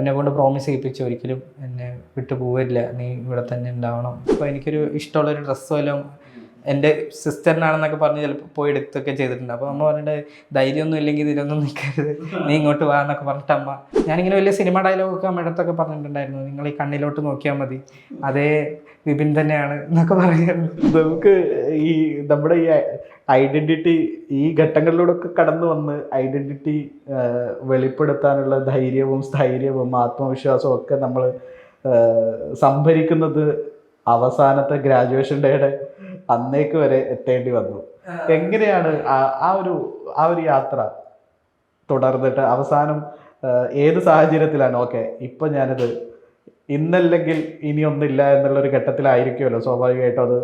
എന്നെ കൊണ്ട് പ്രോമിസ് ചെയ്യിപ്പിച്ചു ഒരിക്കലും എന്നെ വിട്ടു പോവില്ല. നീ ഇവിടെ തന്നെ ഉണ്ടാവണം. അപ്പോൾ എനിക്കൊരു ഇഷ്ടമുള്ളൊരു ഡ്രസ്സ് വല്ലതും എന്റെ സിസ്റ്ററിനാണെന്നൊക്കെ പറഞ്ഞ് ചിലപ്പോൾ പോയി എടുത്തൊക്കെ ചെയ്തിട്ടുണ്ട്. അപ്പോൾ അമ്മ പറഞ്ഞിട്ട് ധൈര്യമൊന്നും ഇല്ലെങ്കിൽ ഇതിലൊന്നും നിൽക്കരുത്. നീ ഇങ്ങോട്ട് വാ എന്നൊക്കെ പറഞ്ഞിട്ട് അമ്മ ഞാനിങ്ങനെ വലിയ സിനിമ ഡയലോഗൊക്കെ അമ്മയുടെ അടുത്തൊക്കെ പറഞ്ഞിട്ടുണ്ടായിരുന്നു. നിങ്ങൾ ഈ കണ്ണിലോട്ട് നോക്കിയാൽ മതി. അതേ വിപിൻ തന്നെയാണ് എന്നൊക്കെ പറയുന്നു നമുക്ക് ഈ നമ്മുടെ ഈ ഐഡന്റിറ്റി ഈ ഘട്ടങ്ങളിലൂടെ ഒക്കെ കടന്നു വന്ന് ഐഡന്റിറ്റി വെളിപ്പെടുത്താനുള്ള ധൈര്യവും സ്ഥൈര്യവും ആത്മവിശ്വാസവും ഒക്കെ നമ്മൾ സംഭരിക്കുന്നത് അവസാനത്തെ ഗ്രാജുവേഷൻ ഡേയുടെ അന്നേക്ക് വരെ എത്തേണ്ടി വന്നു. എങ്ങനെയാണ് ആ- ഒരു ആ ഒരു യാത്ര തുടർന്നിട്ട് അവസാനം ഏത് സാഹചര്യത്തിലാണ്? ഓക്കെ ഇപ്പൊ ഞാനിത് ഇന്നല്ലെങ്കിൽ ഇനിയൊന്നില്ല എന്നുള്ളൊരു ഘട്ടത്തിലായിരിക്കുമല്ലോ. സ്വാഭാവികമായിട്ടും അത്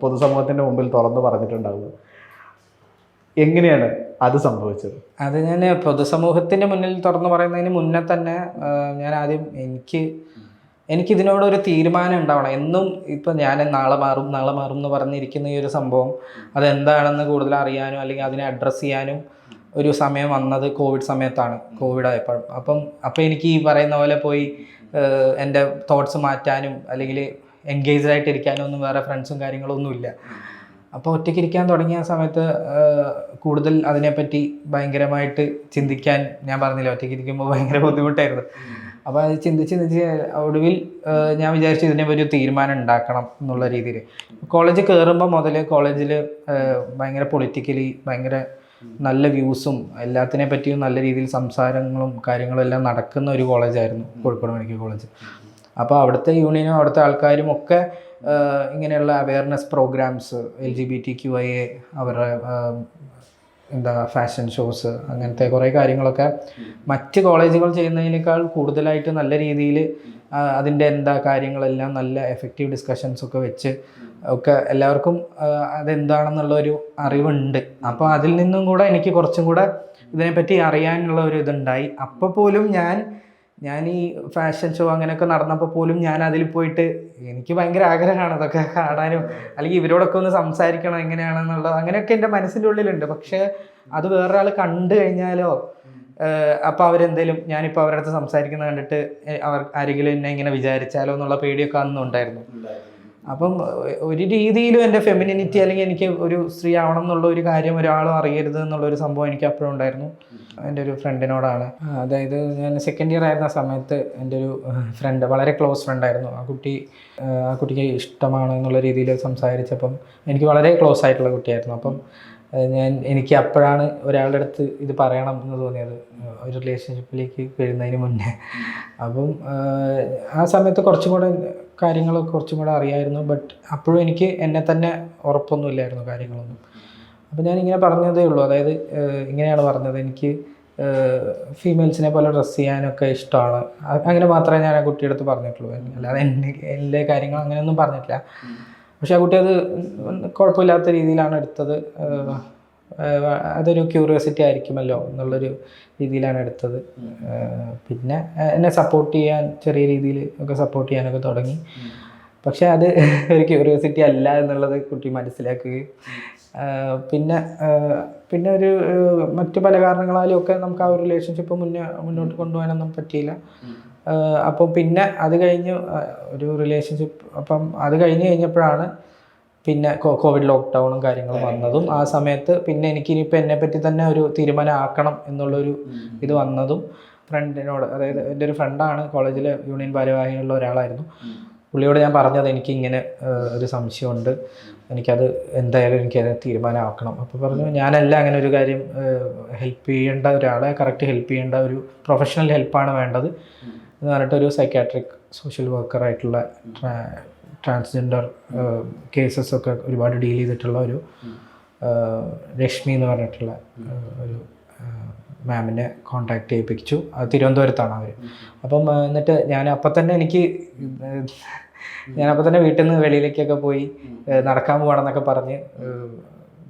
പൊതുസമൂഹത്തിന്റെ മുമ്പിൽ തുറന്നു പറഞ്ഞിട്ടുണ്ടാവുക എങ്ങനെയാണ് അത് സംഭവിച്ചത്? അത് ഞാൻ പൊതുസമൂഹത്തിന്റെ മുന്നിൽ തുറന്നു പറയുന്നതിന് മുന്നേ തന്നെ ഞാൻ ആദ്യം എനിക്ക് എനിക്കിതിനോടൊരു തീരുമാനം ഉണ്ടാവണം. എന്നും ഇപ്പം ഞാൻ നാളെ മാറും നാളെ മാറും എന്ന് പറഞ്ഞിരിക്കുന്ന ഈ ഒരു സംഭവം അതെന്താണെന്ന് കൂടുതൽ അറിയാനും അല്ലെങ്കിൽ അതിനെ അഡ്രസ്സ് ചെയ്യാനും ഒരു സമയം വന്നത് കോവിഡ് സമയത്താണ് കോവിഡ് ആയപ്പോൾ അപ്പം അപ്പം എനിക്ക് ഈ പറയുന്ന പോലെ പോയി എന്റെ തോട്ട്സ് മാറ്റാനും അല്ലെങ്കിൽ എൻഗേജ്ഡ് ആയിട്ട് ഇരിക്കാനും ഒന്നും വേറെ ഫ്രണ്ട്സും കാര്യങ്ങളൊന്നും ഇല്ല. അപ്പോൾ ഒറ്റയ്ക്ക് ഇരിക്കാൻ തുടങ്ങിയ സമയത്ത് കൂടുതൽ അതിനെപ്പറ്റി ഭയങ്കരമായിട്ട് ചിന്തിക്കാൻ ഞാൻ പറഞ്ഞില്ല ഒറ്റയ്ക്ക് ഇരിക്കുമ്പോൾ ഭയങ്കര ബുദ്ധിമുട്ടായിരുന്നു. അപ്പോൾ അത് ചിന്തിച്ച് ചിന്തിച്ച് ഒടുവിൽ ഞാൻ വിചാരിച്ചു ഇതിനെ ഒരു തീരുമാനം ഉണ്ടാക്കണം എന്നുള്ള രീതിയിൽ. കോളേജ് കയറുമ്പോൾ മുതൽ കോളേജിൽ ഭയങ്കര പൊളിറ്റിക്കലി ഭയങ്കര നല്ല വ്യൂസും എല്ലാത്തിനെ പറ്റിയും നല്ല രീതിയിൽ സംസാരങ്ങളും കാര്യങ്ങളും എല്ലാം നടക്കുന്ന ഒരു കോളേജായിരുന്നു കോഴിക്കോട് മെഡിക്കൽ കോളേജ്. അപ്പോൾ അവിടുത്തെ യൂണിയനും അവിടുത്തെ ആൾക്കാരും ഒക്കെ ഇങ്ങനെയുള്ള awareness programmes L G B T Q I A അവരുടെ എന്താ ഫാഷൻ ഷോസ് അങ്ങനത്തെ കുറേ കാര്യങ്ങളൊക്കെ മറ്റ് കോളേജുകൾ ചെയ്യുന്നതിനേക്കാൾ കൂടുതലായിട്ട് നല്ല രീതിയിൽ അതിന്റെ എന്താ കാര്യങ്ങളെല്ലാം നല്ല എഫക്റ്റീവ് ഡിസ്കഷൻസ് ഒക്കെ വെച്ച് ഒക്കെ എല്ലാവർക്കും അതെന്താണെന്നുള്ളൊരു അറിവുണ്ട്. അപ്പോൾ അതിൽ നിന്നും കൂടെ എനിക്ക് കുറച്ചും കൂടെ ഇതിനെപ്പറ്റി അറിയാനുള്ള ഒരു ഇതുണ്ടായി. അപ്പോൾ പോലും ഞാൻ ഞാൻ ഈ ഫാഷൻ ഷോ അങ്ങനെയൊക്കെ നടന്നപ്പോൾ പോലും ഞാൻ അതിൽ പോയിട്ട് എനിക്ക് ഭയങ്കര ആഗ്രഹമാണ് അതൊക്കെ കാണാനും അല്ലെങ്കിൽ ഇവരോടൊക്കെ ഒന്ന് സംസാരിക്കണം എങ്ങനെയാണെന്നുള്ളത്. അങ്ങനെയൊക്കെ എന്റെ മനസ്സിന്റെ ഉള്ളിലുണ്ട്. പക്ഷേ അത് വേറൊരാൾ കണ്ടു കഴിഞ്ഞാലോ അപ്പോൾ അവരെന്തേലും ഞാനിപ്പോൾ അവരുടെ അടുത്ത് സംസാരിക്കുന്നത് കണ്ടിട്ട് അവർ ആരെങ്കിലും എന്നെ ഇങ്ങനെ വിചാരിച്ചാലോ എന്നുള്ള പേടിയൊക്കെ അന്നും ഉണ്ടായിരുന്നു. അപ്പം ഒരു രീതിയിലും എന്റെ ഫെമിനിനിറ്റി അല്ലെങ്കിൽ എനിക്ക് ഒരു സ്ത്രീ ആവണം എന്നുള്ള ഒരു കാര്യം ഒരാളും അറിയരുത് എന്നുള്ള ഒരു സംഭവം എനിക്ക് അപ്പോഴും ഉണ്ടായിരുന്നു. എന്റെ ഒരു ഫ്രണ്ടിനോടാണ് അതായത് ഞാൻ സെക്കൻഡ് ഇയർ ആയിരുന്ന സമയത്ത് എന്റെ ഒരു ഫ്രണ്ട് വളരെ ക്ലോസ് ഫ്രണ്ടായിരുന്നു ആ കുട്ടി ആ, കുട്ടിക്ക് ഇഷ്ടമാണ് എന്നുള്ള രീതിയിൽ സംസാരിച്ചപ്പം എനിക്ക് വളരെ ക്ലോസ് ആയിട്ടുള്ള കുട്ടിയായിരുന്നു. അപ്പം ഞാൻ എനിക്ക് അപ്പോഴാണ് ഒരാളുടെ അടുത്ത് ഇത് പറയണം എന്ന് തോന്നിയത്. ഒരു റിലേഷൻഷിപ്പിലേക്ക് വരുന്നതിന് മുന്നേ. അപ്പം ആ സമയത്ത് കുറച്ചും കൂടെ കാര്യങ്ങളൊക്കെ കുറച്ചും കൂടെ അറിയായിരുന്നു. ബട്ട് അപ്പോഴും എനിക്ക് എന്നെ തന്നെ ഉറപ്പൊന്നുമില്ലായിരുന്നു കാര്യങ്ങളൊന്നും. അപ്പോൾ ഞാൻ ഇങ്ങനെ പറഞ്ഞതേ ഉള്ളൂ. അതായത് ഇങ്ങനെയാണ് പറഞ്ഞത്. എനിക്ക് ഫീമെയിൽസിനെ പോലെ ഡ്രസ്സ് ചെയ്യാനൊക്കെ ഇഷ്ടമാണ്. അങ്ങനെ മാത്രമേ ഞാൻ ആ കുട്ടിയുടെ അടുത്ത് പറഞ്ഞിട്ടുള്ളൂ. അല്ലാതെ എന്റെ എന്റെ കാര്യങ്ങൾ അങ്ങനെയൊന്നും പറഞ്ഞിട്ടില്ല. പക്ഷെ ആ കുട്ടി അത് കുഴപ്പമില്ലാത്ത രീതിയിലാണ് എടുത്തത്. അതൊരു ക്യൂരിയോസിറ്റി ആയിരിക്കുമല്ലോ എന്നുള്ളൊരു രീതിയിലാണ് എടുത്തത്. പിന്നെ എന്നെ സപ്പോർട്ട് ചെയ്യാൻ ചെറിയ രീതിയിൽ ഒക്കെ സപ്പോർട്ട് ചെയ്യാനൊക്കെ തുടങ്ങി. പക്ഷെ അത് ഒരു ക്യൂരിയോസിറ്റി അല്ല എന്നുള്ളത് കുട്ടി മനസ്സിലാക്കുകയും പിന്നെ പിന്നെ ഒരു മറ്റു പല കാരണങ്ങളാലും ഒക്കെ നമുക്ക് ആ ഒരു റിലേഷൻഷിപ്പ് മുന്നേ മുന്നോട്ട് കൊണ്ടുപോകാനൊന്നും പറ്റിയില്ല. അപ്പം പിന്നെ അത് കഴിഞ്ഞ് ഒരു റിലേഷൻഷിപ്പ് അപ്പം അത് കഴിഞ്ഞ് കഴിഞ്ഞപ്പോഴാണ് പിന്നെ കോവിഡ് ലോക്ക്ഡൗണും കാര്യങ്ങളും വന്നതും ആ സമയത്ത് പിന്നെ എനിക്ക് ഇനിയിപ്പോൾ എന്നെ പറ്റി തന്നെ ഒരു തീരുമാനം ആക്കണം എന്നുള്ളൊരു ഇത് വന്നതും ഫ്രണ്ടിനോട് അതായത് എന്റെ ഒരു ഫ്രണ്ടാണ് കോളേജിലെ യൂണിയൻ ഭാരവാഹിയുള്ള ഒരാളായിരുന്നു. പുള്ളിയോട് ഞാൻ പറഞ്ഞത് എനിക്ക് ഇങ്ങനെ ഒരു സംശയമുണ്ട്. എനിക്കത് എന്തായാലും എനിക്കത് തീരുമാനമാക്കണം. അപ്പോൾ പറഞ്ഞു ഞാനല്ല അങ്ങനെ ഒരു കാര്യം ഹെൽപ്പ് ചെയ്യേണ്ട ഒരാളെ കറക്റ്റ് ഹെൽപ്പ് ചെയ്യേണ്ട ഒരു പ്രൊഫഷണൽ ഹെൽപ്പാണ് വേണ്ടത്. എന്ന് പറഞ്ഞിട്ട് ഒരു സൈക്കാട്രിക് സോഷ്യൽ വർക്കറായിട്ടുള്ള ട്രാൻസ്ജെൻഡർ കേസസ് ഒക്കെ ഒരുപാട് ഡീൽ ചെയ്തിട്ടുള്ള ഒരു രശ്മി എന്ന് പറഞ്ഞിട്ടുള്ള ഒരു മാമിനെ കോണ്ടാക്ട് ചെയ്യിപ്പിച്ചു. അത് തിരുവനന്തപുരത്താണ് അവർ അപ്പം എന്നിട്ട് ഞാൻ അപ്പം തന്നെ എനിക്ക് അപ്പം തന്നെ വീട്ടിൽ നിന്ന് വെളിയിലേക്കൊക്കെ പോയി നടക്കാൻ പോകണമെന്നൊക്കെ പറഞ്ഞ്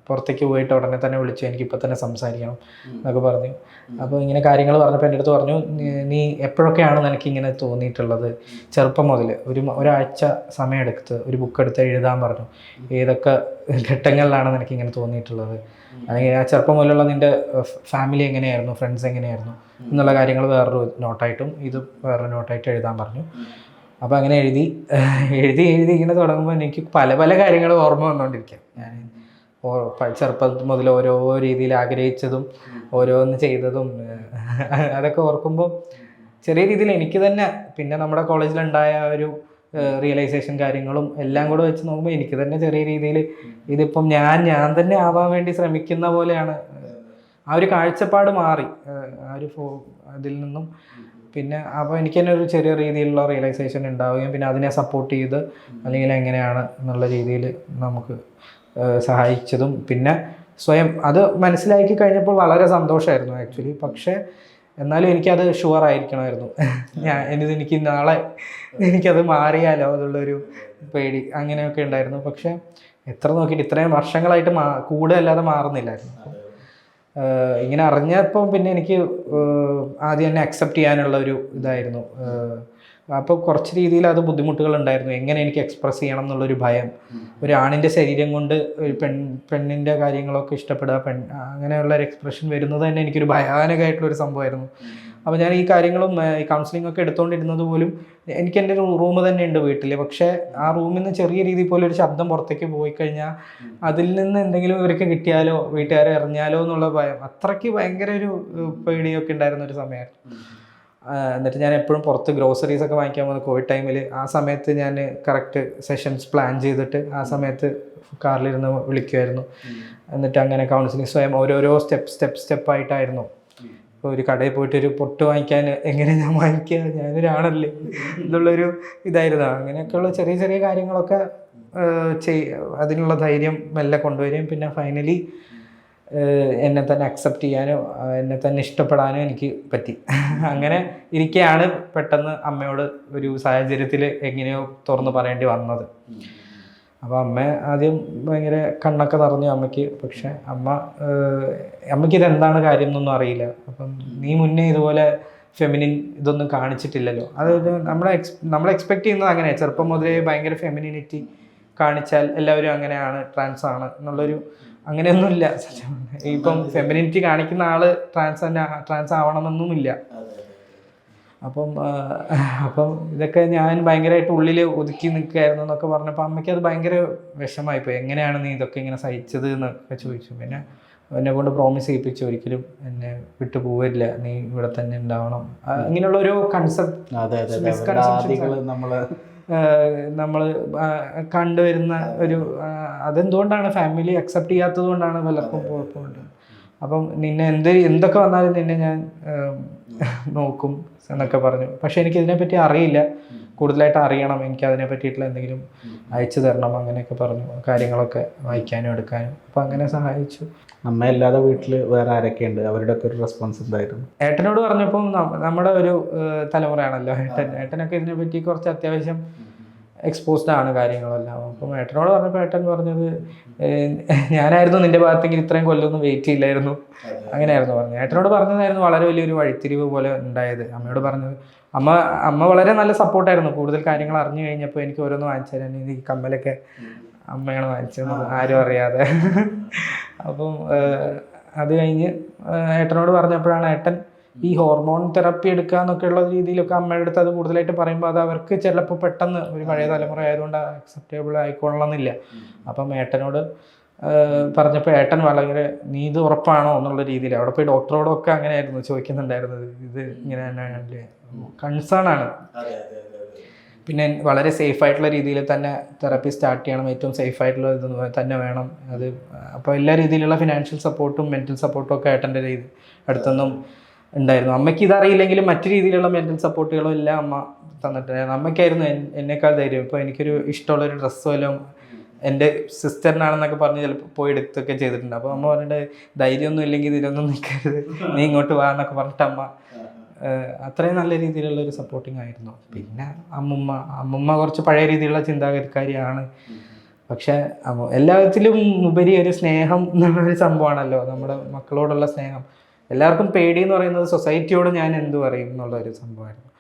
പുറത്തേക്ക് പോയിട്ട് ഉടനെ തന്നെ വിളിച്ചു എനിക്കിപ്പോൾ തന്നെ സംസാരിക്കണം എന്നൊക്കെ പറഞ്ഞു. അപ്പോൾ ഇങ്ങനെ കാര്യങ്ങൾ പറഞ്ഞപ്പോൾ എന്റെ അടുത്ത് പറഞ്ഞു "നീ- എപ്പോഴൊക്കെയാണ് നിനക്ക് ഇങ്ങനെ തോന്നിയിട്ടുള്ളത് ചെറുപ്പം മുതൽ ഒരു ഒരാഴ്ച സമയമെടുത്ത് ഒരു ബുക്ക് എടുത്ത് എഴുതാൻ പറഞ്ഞു ഏതൊക്കെ ഘട്ടങ്ങളിലാണ് നിനക്ക് ഇങ്ങനെ തോന്നിയിട്ടുള്ളത് അല്ലെങ്കിൽ ആ ചെറുപ്പം മുതലുള്ള നിന്റെ ഫാമിലി എങ്ങനെയായിരുന്നു ഫ്രണ്ട്സ് എങ്ങനെയായിരുന്നു എന്നുള്ള കാര്യങ്ങൾ വേറൊരു നോട്ടായിട്ടും ഇത് വേറൊരു നോട്ടായിട്ട് എഴുതാൻ പറഞ്ഞു. അപ്പോൾ അങ്ങനെ എഴുതി എഴുതി എഴുതി ഇങ്ങനെ തുടങ്ങുമ്പോൾ എനിക്ക് പല പല കാര്യങ്ങൾ ഓർമ്മ വന്നുകൊണ്ടിരിക്കാം ഞാൻ ചെറുപ്പം മുതൽ ഓരോ രീതിയിൽ ആഗ്രഹിച്ചതും ഓരോന്ന് ചെയ്തതും അതൊക്കെ ഓർക്കുമ്പോൾ ചെറിയ രീതിയിൽ എനിക്ക് തന്നെ പിന്നെ നമ്മുടെ കോളേജിലുണ്ടായ ഒരു റിയലൈസേഷൻ കാര്യങ്ങളും എല്ലാം കൂടെ വെച്ച് നോക്കുമ്പോൾ എനിക്ക് തന്നെ ചെറിയ രീതിയിൽ ഇതിപ്പം ഞാൻ ഞാൻ തന്നെ ആവാൻ വേണ്ടി ശ്രമിക്കുന്ന പോലെയാണ്. ആ ഒരു കാഴ്ചപ്പാട് മാറി ആ ഒരു ഫോ അതിൽ നിന്നും. പിന്നെ അപ്പോൾ എനിക്ക് തന്നെ ഒരു ചെറിയ രീതിയിലുള്ള റിയലൈസേഷൻ ഉണ്ടാവുകയും പിന്നെ അതിനെ സപ്പോർട്ട് ചെയ്ത് അല്ലെങ്കിൽ എങ്ങനെയാണ് എന്നുള്ള രീതിയിൽ നമുക്ക് സഹായിച്ചതും. പിന്നെ സ്വയം അത് മനസ്സിലാക്കി കഴിഞ്ഞപ്പോൾ വളരെ സന്തോഷമായിരുന്നു ആക്ച്വലി. പക്ഷേ എന്നാലും എനിക്കത് ഷുവർ ആയിരിക്കണമായിരുന്നു. ഞാൻ ഇനി എനിക്ക് നാളെ എനിക്കത് മാറിയാലോ എന്നുള്ളൊരു പേടി അങ്ങനെയൊക്കെ ഉണ്ടായിരുന്നു. പക്ഷേ എത്ര നോക്കിയിട്ട് ഇത്രയും വർഷങ്ങളായിട്ട് മാ കൂടുതലല്ലാതെ മാറുന്നില്ലായിരുന്നു. ഇങ്ങനെ അറിഞ്ഞപ്പോൾ പിന്നെ എനിക്ക് ആദ്യം തന്നെ അക്സെപ്റ്റ് ചെയ്യാനുള്ള ഒരു ഇതായിരുന്നു അപ്പോൾ കുറച്ച് രീതിയിൽ അത് ബുദ്ധിമുട്ടുകൾ ഉണ്ടായിരുന്നു എങ്ങനെ എനിക്ക് എക്സ്പ്രസ് ചെയ്യണം എന്നുള്ളൊരു ഭയം. ഒരു ആണിന്റെ ശരീരം കൊണ്ട് ഒരു പെൺ പെണ്ണിന്റെ കാര്യങ്ങളൊക്കെ ഇഷ്ടപ്പെടുക പെൺ അങ്ങനെയുള്ള ഒരു എക്സ്പ്രഷൻ വരുന്നത് തന്നെ എനിക്കൊരു ഭയാനകമായിട്ടുള്ളൊരു സംഭവമായിരുന്നു. അപ്പോൾ ഞാൻ ഈ കാര്യങ്ങളും ഈ കൗൺസിലിംഗ് ഒക്കെ എടുത്തുകൊണ്ടിരുന്നത് പോലും എനിക്ക് എന്റെ ഒരു റൂം തന്നെ ഉണ്ട് വീട്ടിൽ പക്ഷേ ആ റൂമിൽ നിന്ന് ചെറിയ രീതിയിൽ പോലും ഒരു ശബ്ദം പുറത്തേക്ക് പോയി കഴിഞ്ഞാൽ അതിൽ നിന്ന് എന്തെങ്കിലും ഇവർക്ക് കിട്ടിയാലോ വീട്ടുകാരെ എറിഞ്ഞാലോ എന്നുള്ള ഭയം. അത്രയ്ക്ക് ഭയങ്കര ഒരു പേടിയൊക്കെ ഉണ്ടായിരുന്ന ഒരു സമയമായിരുന്നു. എന്നിട്ട് ഞാൻ എപ്പോഴും പുറത്ത് ഗ്രോസറീസ് ഒക്കെ വാങ്ങിക്കാൻ പോകുന്ന കോവിഡ് ടൈമിൽ ആ സമയത്ത് ഞാൻ കറക്റ്റ് സെഷൻസ് പ്ലാൻ ചെയ്തിട്ട് ആ സമയത്ത് കാറിലിരുന്ന് വിളിക്കുമായിരുന്നു എന്നിട്ട് അങ്ങനെ കൗൺസിലിംഗ് സ്വയം ഓരോരോ സ്റ്റെപ്പ് സ്റ്റെപ്പ് സ്റ്റെപ്പായിട്ടായിരുന്നു ഇപ്പോൾ ഒരു കടയിൽ പോയിട്ട് ഒരു പൊട്ട് വാങ്ങിക്കാൻ എങ്ങനെ ഞാൻ വാങ്ങിക്കുക ഞാനൊരാണല്ലേ എന്നുള്ളൊരു ഇതായിരുന്നു. അങ്ങനെയൊക്കെയുള്ള ചെറിയ ചെറിയ കാര്യങ്ങളൊക്കെ ചെയ് അതിനുള്ള ധൈര്യം മെല്ലെ കൊണ്ടുവരികയും പിന്നെ ഫൈനലി എന്നെ തന്നെ അക്സെപ്റ്റ് ചെയ്യാനും എന്നെ തന്നെ ഇഷ്ടപ്പെടാനും എനിക്ക് പറ്റി. അങ്ങനെ ഇരിക്കെയാണ് പെട്ടെന്ന് അമ്മയോട് ഒരു സാഹചര്യത്തിൽ എങ്ങനെയോ തുറന്നു പറയേണ്ടി വന്നത്. അപ്പോൾ അമ്മ ആദ്യം ഭയങ്കര കണ്ണൊക്കെ നിറഞ്ഞു അമ്മയ്ക്ക്. പക്ഷെ അമ്മ അമ്മയ്ക്ക് ഇതെന്താണ് കാര്യം എന്നൊന്നും അറിയില്ല. അപ്പം നീ മുന്നേ ഇതുപോലെ ഫെമിനിൻ ഇതൊന്നും കാണിച്ചിട്ടില്ലല്ലോ. അതായത് നമ്മളെ എക്സ് നമ്മൾ എക്സ്പെക്ട് ചെയ്യുന്നത് അങ്ങനെ ചെറുപ്പം മുതലേ ഭയങ്കര ഫെമിനിനിറ്റി കാണിച്ചാൽ എല്ലാവരും അങ്ങനെയാണ് ട്രാൻസ് ആണ് എന്നുള്ളൊരു അങ്ങനെയൊന്നുമില്ല. സത്യം. ഇപ്പം ഫെമിനിറ്റി കാണിക്കുന്ന ആൾ ട്രാൻസ് ട്രാൻസ് ആവണമെന്നൊന്നുമില്ല. അപ്പം അപ്പം ഇതൊക്കെ ഞാൻ ഭയങ്കരമായിട്ട് ഉള്ളിൽ ഒതുക്കി നിൽക്കുകയായിരുന്നു എന്നൊക്കെ പറഞ്ഞപ്പോൾ അമ്മയ്ക്ക് അത് ഭയങ്കര വിഷമായി പോയി. എങ്ങനെയാണ് നീ ഇതൊക്കെ ഇങ്ങനെ സഹിച്ചത് എന്നൊക്കെ ചോദിച്ചു. പിന്നെ എന്നെ കൊണ്ട് പ്രോമിസ് ചെയ്യിപ്പിച്ചു. ഒരിക്കലും എന്നെ വിട്ടു പോവില്ല നീ ഇവിടെ തന്നെ ഉണ്ടാവണം. ഇങ്ങനെയുള്ള ഒരു കൺസെപ്റ്റ് നമ്മൾ കണ്ടുവരുന്ന ഒരു അതെന്തുകൊണ്ടാണ് ഫാമിലി അക്സെപ്റ്റ് ചെയ്യാത്തത് കൊണ്ടാണ് പലർക്കും കുഴപ്പമുണ്ട്. അപ്പം നിന്നെ എന്ത് എന്തൊക്കെ വന്നാലും നിന്നെ ഞാൻ നോക്കും എന്നൊക്കെ പറഞ്ഞു. പക്ഷെ എനിക്ക് ഇതിനെപ്പറ്റി അറിയില്ല കൂടുതലായിട്ട് അറിയണം എനിക്ക് അതിനെ പറ്റിയിട്ടുള്ള എന്തെങ്കിലും അയച്ചു തരണം അങ്ങനെയൊക്കെ പറഞ്ഞു കാര്യങ്ങളൊക്കെ വായിക്കാനും എടുക്കാനും. അപ്പം അങ്ങനെ സഹായിച്ചു. അമ്മ അല്ലാതെ വീട്ടിൽ വേറെ ആരൊക്കെയുണ്ട് അവരുടെ ഒക്കെ ഒരു റെസ്പോൺസ് എന്തായിരുന്നു? ഏട്ടനോട് പറഞ്ഞപ്പോൾ നമ്മുടെ ഒരു തലമുറയാണല്ലോ ഏട്ടൻ. ഏട്ടനൊക്കെ ഇതിനെപ്പറ്റി കുറച്ച് അത്യാവശ്യം എക്സ്പോസ്ഡ് ആണ് കാര്യങ്ങളെല്ലാം. അപ്പം ഏട്ടനോട് പറഞ്ഞപ്പോൾ ഏട്ടൻ പറഞ്ഞത് ഞാനായിരുന്നു നിന്റെ ഭാഗത്തേക്ക് ഇത്രയും കൊല്ലമൊന്നും വെയിറ്റ് ചെയ്യില്ലായിരുന്നു. അങ്ങനെയായിരുന്നു പറഞ്ഞത്. ഏട്ടനോട് പറഞ്ഞതായിരുന്നു വളരെ വലിയൊരു വഴിത്തിരിവ് പോലെ ഉണ്ടായത്. അമ്മയോട് പറഞ്ഞത് അമ്മ അമ്മ വളരെ നല്ല സപ്പോർട്ടായിരുന്നു കൂടുതൽ കാര്യങ്ങൾ അറിഞ്ഞു കഴിഞ്ഞപ്പോൾ എനിക്ക് ഓരോന്ന് വാങ്ങിച്ചു തരാൻ ഈ കമ്മലൊക്കെ അമ്മയാണ് വാങ്ങിച്ചത് ആരും അറിയാതെ. അപ്പം അത് കഴിഞ്ഞ് ഏട്ടനോട് പറഞ്ഞപ്പോഴാണ് ഏട്ടൻ ഈ ഹോർമോൺ തെറപ്പി എടുക്കുക എന്നൊക്കെയുള്ള രീതിയിലൊക്കെ അമ്മയുടെ അടുത്ത് അത് കൂടുതലായിട്ട് പറയുമ്പോൾ അത് അവർക്ക് ചിലപ്പോൾ പെട്ടെന്ന് ഒരു പഴയ തലമുറ ആയതുകൊണ്ട് അക്സെപ്റ്റബിൾ ആയിക്കൊള്ളണമെന്നില്ല. അപ്പം ഏട്ടനോട് പറഞ്ഞപ്പോൾ ഏട്ടൻ വളരെ നീ ഇത് ഉറപ്പാണോ? എന്നുള്ള രീതിയിൽ അവിടെ പോയി ഡോക്ടറോടൊക്കെ അങ്ങനെയായിരുന്നു ചോദിക്കുന്നുണ്ടായിരുന്നത്. ഇത് ഇങ്ങനെ തന്നെ കൺസേൺ ആണ്. പിന്നെ വളരെ സേഫ് ആയിട്ടുള്ള രീതിയിൽ തന്നെ തെറപ്പി സ്റ്റാർട്ട് ചെയ്യണം. ഏറ്റവും സേഫ് ആയിട്ടുള്ള ഇത് തന്നെ വേണം. അത് അപ്പോൾ എല്ലാ രീതിയിലുള്ള ഫിനാൻഷ്യൽ സപ്പോർട്ടും മെന്റൽ സപ്പോർട്ടും ഒക്കെ ഏട്ടന്റെ രീതി അടുത്തൊന്നും ഉണ്ടായിരുന്നു. അമ്മയ്ക്ക് ഇതറിയില്ലെങ്കിലും മറ്റു രീതിയിലുള്ള മെന്റൽ സപ്പോർട്ടുകളും എല്ലാം അമ്മ തന്നിട്ടുണ്ടായിരുന്നു അമ്മയ്ക്കായിരുന്നു എന്നേക്കാൾ ധൈര്യം. ഇപ്പോൾ എനിക്കൊരു ഇഷ്ടമുള്ളൊരു ഡ്രസ്സ് വല്ലതും എന്റെ സിസ്റ്ററിനാണെന്നൊക്കെ പറഞ്ഞ് ചിലപ്പോൾ പോയി എടുത്തൊക്കെ ചെയ്തിട്ടുണ്ട്. അപ്പോൾ അമ്മ പറഞ്ഞിട്ട് ധൈര്യമൊന്നും ഇല്ലെങ്കിൽ ഇതിലൊന്നും നിൽക്കരുത്. നീ ഇങ്ങോട്ട് വാ എന്നൊക്കെ പറഞ്ഞിട്ട് അമ്മ അത്രയും നല്ല രീതിയിലുള്ള ഒരു സപ്പോർട്ടിങ് ആയിരുന്നു. പിന്നെ അമ്മുമ്മ അമ്മുമ്മ കുറച്ച് പഴയ രീതിയിലുള്ള ചിന്താഗതിക്കാരിയാണ്. പക്ഷെ എല്ലാത്തിലും ഉപരി ഒരു സ്നേഹം എന്നുള്ളൊരു സംഭവമാണല്ലോ നമ്മുടെ മക്കളോടുള്ള സ്നേഹം. എല്ലാവർക്കും പേടി എന്ന് പറയുന്നത് സൊസൈറ്റിയോട് ഞാൻ എന്ത് പറയും എന്നുള്ള ഒരു സംഭവമായിരുന്നു.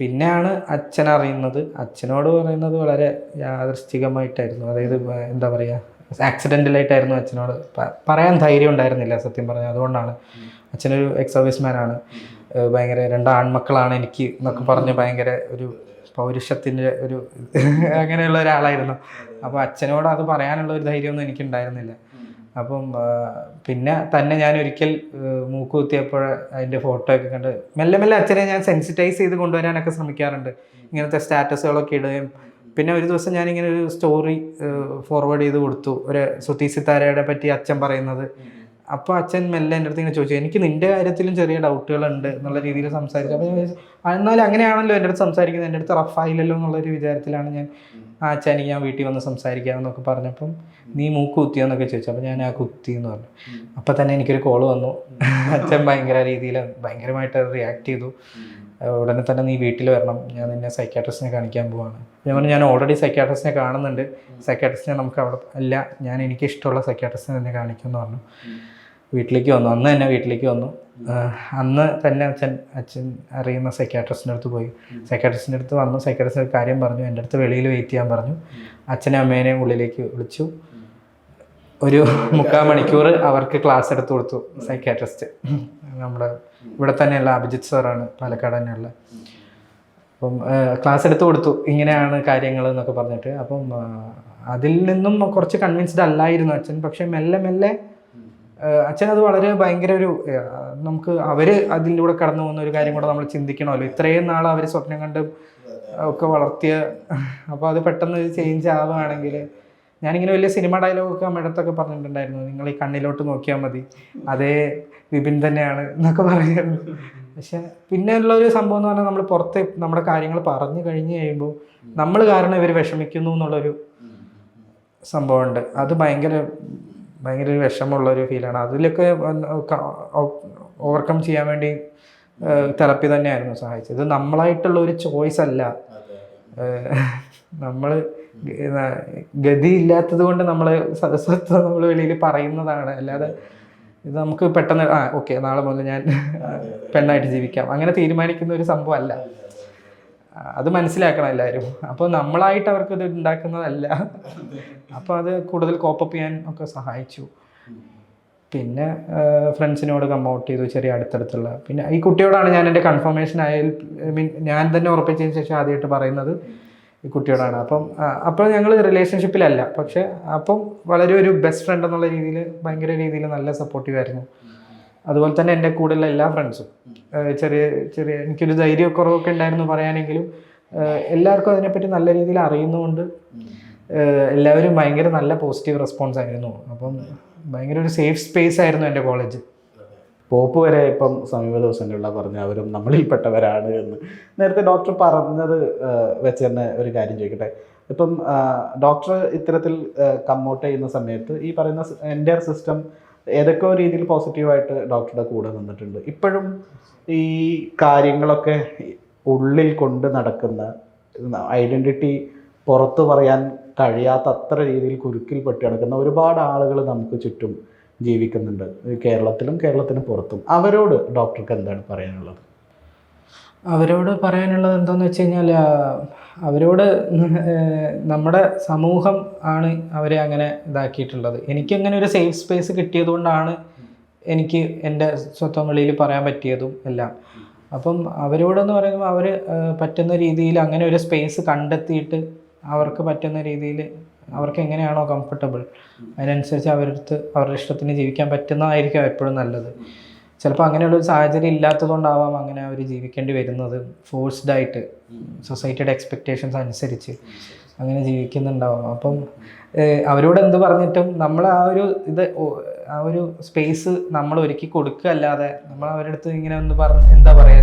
പിന്നെയാണ് അച്ഛൻ അറിയുന്നത്. അച്ഛനോട് പറയുന്നത് വളരെ യാദൃശ്ചികമായിട്ടായിരുന്നു. അതായത് എന്താ പറയുക ആക്സിഡന്റലായിട്ടായിരുന്നു അച്ഛനോട് പറയാൻ ധൈര്യം ഉണ്ടായിരുന്നില്ല സത്യം പറഞ്ഞാൽ. അതുകൊണ്ടാണ് അച്ഛനൊരു എക്സ് സർവീസ് മാനാണ് ഭയങ്കര രണ്ട് ആൺമക്കളാണ് എനിക്ക് എന്നൊക്കെ പറഞ്ഞ് ഭയങ്കര ഒരു പൗരുഷത്തിന്റെ ഒരു അങ്ങനെയുള്ള ഒരാളായിരുന്നു. അപ്പോൾ അച്ഛനോട് അത് പറയാനുള്ള ഒരു ധൈര്യമൊന്നും എനിക്കുണ്ടായിരുന്നില്ല. അപ്പം പിന്നെ തന്നെ ഞാൻ ഒരിക്കൽ മൂക്ക് കുത്തിയപ്പോൾ അതിന്റെ ഫോട്ടോ ഒക്കെ കണ്ട് മെല്ലെ മെല്ലെ അച്ഛനെ ഞാൻ സെൻസിറ്റൈസ് ചെയ്ത് കൊണ്ടുവരാനൊക്കെ ശ്രമിക്കാറുണ്ട്. ഇങ്ങനത്തെ സ്റ്റാറ്റസുകളൊക്കെ ഇടുകയും പിന്നെ ഒരു ദിവസം ഞാനിങ്ങനെ ഒരു സ്റ്റോറി ഫോർവേഡ് ചെയ്ത് കൊടുത്തു. ഒരു സുത്തി സിത്താരയുടെ പറ്റി അച്ഛൻ പറയുന്നത്. അപ്പോൾ അച്ഛൻ മെല്ലെ എന്റെ അടുത്ത് ഇങ്ങനെ ചോദിച്ചു എനിക്ക് നിന്റെ കാര്യത്തിലും ചെറിയ ഡൗട്ടുകളുണ്ട് എന്നുള്ള രീതിയിൽ സംസാരിച്ചു. അപ്പോൾ ഞാൻ എന്നാലും അങ്ങനെയാണല്ലോ എന്റെ അടുത്ത് സംസാരിക്കുന്നത്. എന്റെ അടുത്ത് റഫായില്ലല്ലോ എന്നുള്ളൊരു വിചാരത്തിലാണ് ഞാൻ ആ ഞാൻ വീട്ടിൽ വന്ന് സംസാരിക്കാമെന്നൊക്കെ പറഞ്ഞപ്പം നീ മൂക്ക് കുത്തിയെന്നൊക്കെ ചോദിച്ചു. അപ്പോൾ ഞാൻ ആ കുത്തി എന്ന് പറഞ്ഞു. അപ്പോൾ തന്നെ എനിക്കൊരു കോൾ വന്നു. അച്ഛൻ ഭയങ്കര രീതിയിൽ ഭയങ്കരമായിട്ട് റിയാക്ട് ചെയ്തു. ഉടനെ തന്നെ നീ വീട്ടിൽ വരണം. ഞാൻ നിന്നെ സൈക്കാട്രിസ്റ്റിനെ കാണിക്കാൻ പോവാണ്. ഞാൻ പറഞ്ഞു ഞാൻ ഓൾറെഡി സൈക്കാട്രിസ്റ്റിനെ കാണുന്നുണ്ട്. സൈക്കാട്രിസ്റ്റിനെ നമുക്ക് അവിടെ അല്ല ഞാൻ എനിക്ക് ഇഷ്ടമുള്ള സൈക്കാട്രിസ്റ്റിനെ തന്നെ കാണിക്കുമെന്ന് പറഞ്ഞു. വീട്ടിലേക്ക് വന്നു. അന്ന് തന്നെ വീട്ടിലേക്ക് വന്നു. അന്ന് തന്നെ അച്ഛൻ അച്ഛൻ അറിയുന്ന സൈക്കാട്രിസ്റ്റിന്റെ അടുത്ത് പോയി. സൈക്കാട്രിസ്റ്റിന്റെ അടുത്ത് വന്നു. സൈക്കാട്രിസ്റ്റ് കാര്യം പറഞ്ഞു. എന്റെ അടുത്ത് വെളിയിൽ വെയിറ്റ് ചെയ്യാൻ പറഞ്ഞു. അച്ഛനെ അമ്മേനെയും ഉള്ളിലേക്ക് വിളിച്ചു. ഒരു മുക്കാൽ മണിക്കൂർ അവർക്ക് ക്ലാസ് എടുത്തു കൊടുത്തു സൈക്കാട്രിസ്റ്റ് നമ്മുടെ ഇവിടെ തന്നെയുള്ള അഭിജിത് സാറാണ് പാലക്കാട് തന്നെയുള്ള. അപ്പം ക്ലാസ് എടുത്തു കൊടുത്തു. ഇങ്ങനെയാണ് കാര്യങ്ങൾ എന്നൊക്കെ പറഞ്ഞിട്ട്. അപ്പം അതിൽ നിന്നും കുറച്ച് കൺവിൻസ്ഡ് അല്ലായിരുന്നു അച്ഛൻ. പക്ഷെ മെല്ലെ മെല്ലെ അച്ഛൻ അത് വളരെ ഭയങ്കര ഒരു നമുക്ക് അവർ അതിലൂടെ കടന്നു പോകുന്ന ഒരു കാര്യം കൂടെ നമ്മൾ ചിന്തിക്കണമല്ലോ. ഇത്രയും നാൾ അവർ സ്വപ്നം കണ്ട് ഒക്കെ വളർത്തിയ അപ്പോൾ അത് പെട്ടെന്ന് ചേഞ്ച് ആവുകയാണെങ്കിൽ ഞാനിങ്ങനെ വലിയ സിനിമ ഡയലോഗൊക്കെ അമ്മയുടെ അടുത്തൊക്കെ പറഞ്ഞിട്ടുണ്ടായിരുന്നു. നിങ്ങൾ ഈ കണ്ണിലോട്ട് നോക്കിയാൽ മതി. അതേ വിപിൻ തന്നെയാണ് എന്നൊക്കെ പറയുന്നു. പക്ഷെ പിന്നെ ഉള്ളൊരു സംഭവം എന്ന് പറഞ്ഞാൽ നമ്മൾ പുറത്ത് നമ്മുടെ കാര്യങ്ങൾ പറഞ്ഞു കഴിഞ്ഞ് കഴിയുമ്പോൾ നമ്മൾ കാരണം ഇവർ വിഷമിക്കുന്നു എന്നുള്ളൊരു സംഭവമുണ്ട്. അത് ഭയങ്കര ഭയങ്കര ഒരു വിഷമമുള്ള ഒരു ഫീലാണ് അതിലൊക്കെ ഓവർകം ചെയ്യാൻ വേണ്ടി തെറപ്പി തന്നെയായിരുന്നു സഹായിച്ചത്. ഇത് നമ്മളായിട്ടുള്ള ഒരു ചോയ്സ് അല്ല. നമ്മൾ ഗതി ഇല്ലാത്തത് കൊണ്ട് നമ്മൾ സദസ്വത്വം നമ്മൾ വെളിയിൽ പറയുന്നതാണ്. അല്ലാതെ ഇത് നമുക്ക് പെട്ടെന്ന് ആ ഓക്കെ നാളെ മുതൽ ഞാൻ പെണ്ണായിട്ട് ജീവിക്കാം. അങ്ങനെ തീരുമാനിക്കുന്ന ഒരു സംഭവം അല്ല. അത് മനസ്സിലാക്കണം എല്ലാവരും. അപ്പോൾ നമ്മളായിട്ട് അവർക്ക് ഇത് ഉണ്ടാക്കുന്നതല്ല. അപ്പോൾ അത് കൂടുതൽ കോപ്പപ്പ് ചെയ്യാൻ ഒക്കെ സഹായിച്ചു. പിന്നെ ഫ്രണ്ട്സിനോട് കമ്മൗട്ട് ചെയ്തു ചെറിയ അടുത്തടുത്തുള്ള. പിന്നെ ഈ കുട്ടിയോടാണ് ഞാൻ എന്റെ കൺഫർമേഷൻ ആയാൽ മീൻ ഞാൻ തന്നെ ഉറപ്പിച്ചതിന് ശേഷം ആദ്യമായിട്ട് പറയുന്നത് ഈ കുട്ടിയോടാണ്. അപ്പം അപ്പോൾ ഞങ്ങൾ റിലേഷൻഷിപ്പിലല്ല പക്ഷെ അപ്പം വളരെ ഒരു ബെസ്റ്റ് ഫ്രണ്ട് എന്നുള്ള രീതിയിൽ ഭയങ്കര രീതിയിൽ നല്ല സപ്പോർട്ടീവ് ആയിരുന്നു. അതുപോലെ തന്നെ എന്റെ കൂടെയുള്ള എല്ലാ ഫ്രണ്ട്സും ചെറിയ ചെറിയ എനിക്കൊരു ധൈര്യക്കുറവൊക്കെ ഉണ്ടായിരുന്നു പറയാനെങ്കിലും എല്ലാവർക്കും അതിനെപ്പറ്റി നല്ല രീതിയിൽ അറിയുന്നതുകൊണ്ട് എല്ലാവരും ഭയങ്കര നല്ല പോസിറ്റീവ് റെസ്പോൺസ് ആയിരുന്നു. അപ്പം ഭയങ്കര ഒരു സേഫ് സ്പേസ് ആയിരുന്നു എന്റെ കോളേജ് പോപ്പ് വരെ ഇപ്പം സമീപ ദിവസങ്ങളിലുള്ള പറഞ്ഞ അവരും നമ്മളിൽപ്പെട്ടവരാണ് എന്ന്. നേരത്തെ ഡോക്ടർ പറഞ്ഞത് വെച്ച് തന്നെ ഒരു കാര്യം ചോദിക്കട്ടെ. ഇപ്പം ഡോക്ടർ ഇത്തരത്തിൽ കമ്മൗട്ട് ചെയ്യുന്ന സമയത്ത് ഈ പറയുന്ന എന്റെ സിസ്റ്റം ഏതൊക്കെയോ രീതിയിൽ പോസിറ്റീവായിട്ട് ഡോക്ടറുടെ കൂടെ നിന്നിട്ടുണ്ട്? ഇപ്പോഴും ഈ കാര്യങ്ങളൊക്കെ ഉള്ളിൽ കൊണ്ട് നടക്കുന്ന ഐഡന്റിറ്റി പുറത്തു പറയാൻ കഴിയാത്ത അത്ര രീതിയിൽ കുരുക്കിൽപ്പെട്ട് കിടക്കുന്ന ഒരുപാട് ആളുകൾ നമുക്ക് ചുറ്റും ജീവിക്കുന്നുണ്ട്. കേരളത്തിലും കേരളത്തിന് പുറത്തും. അവരോട് ഡോക്ടർക്ക് എന്താണ് പറയാനുള്ളത്? അവരോട് പറയാനുള്ളത് എന്താണെന്ന് വെച്ച് കഴിഞ്ഞാൽ അവരോട് നമ്മുടെ സമൂഹം ആണ് അവരെ അങ്ങനെ ഇതാക്കിയിട്ടുള്ളത്. എനിക്കങ്ങനെ ഒരു സേഫ് സ്പേസ് കിട്ടിയതുകൊണ്ടാണ് എനിക്ക് എന്റെ സ്വന്തം വെളിയിൽ പറയാൻ പറ്റിയതും എല്ലാം. അപ്പം അവരോടെന്ന് പറയുമ്പോൾ അവർ പറ്റുന്ന രീതിയിൽ അങ്ങനെ ഒരു സ്പേസ് കണ്ടെത്തിയിട്ട് അവർക്ക് പറ്റുന്ന രീതിയിൽ അവർക്ക് എങ്ങനെയാണോ കംഫർട്ടബിൾ അതിനനുസരിച്ച് അവരടുത്ത് അവരുടെ ഇഷ്ടത്തിന് ജീവിക്കാൻ പറ്റുന്നതായിരിക്കും എപ്പോഴും നല്ലത്. ചിലപ്പോൾ അങ്ങനെയുള്ള ഒരു സാഹചര്യം ഇല്ലാത്തതുകൊണ്ടാവാം അങ്ങനെ അവർ ജീവിക്കേണ്ടി വരുന്നത്. ഫോഴ്സ്ഡ് ആയിട്ട് സൊസൈറ്റിയുടെ എക്സ്പെക്റ്റേഷൻസ് അനുസരിച്ച് അങ്ങനെ ജീവിക്കുന്നുണ്ടാവും. അപ്പം അവരോട് എന്ത് പറഞ്ഞിട്ടും നമ്മൾ ആ ഒരു ഇത് ആ ഒരു സ്പേസ് നമ്മൾ ഒരുക്കി കൊടുക്കുക അല്ലാതെ നമ്മൾ അവരുടെ അടുത്ത് ഇങ്ങനെ ഒന്ന് പറഞ്ഞ് എന്താ പറയുക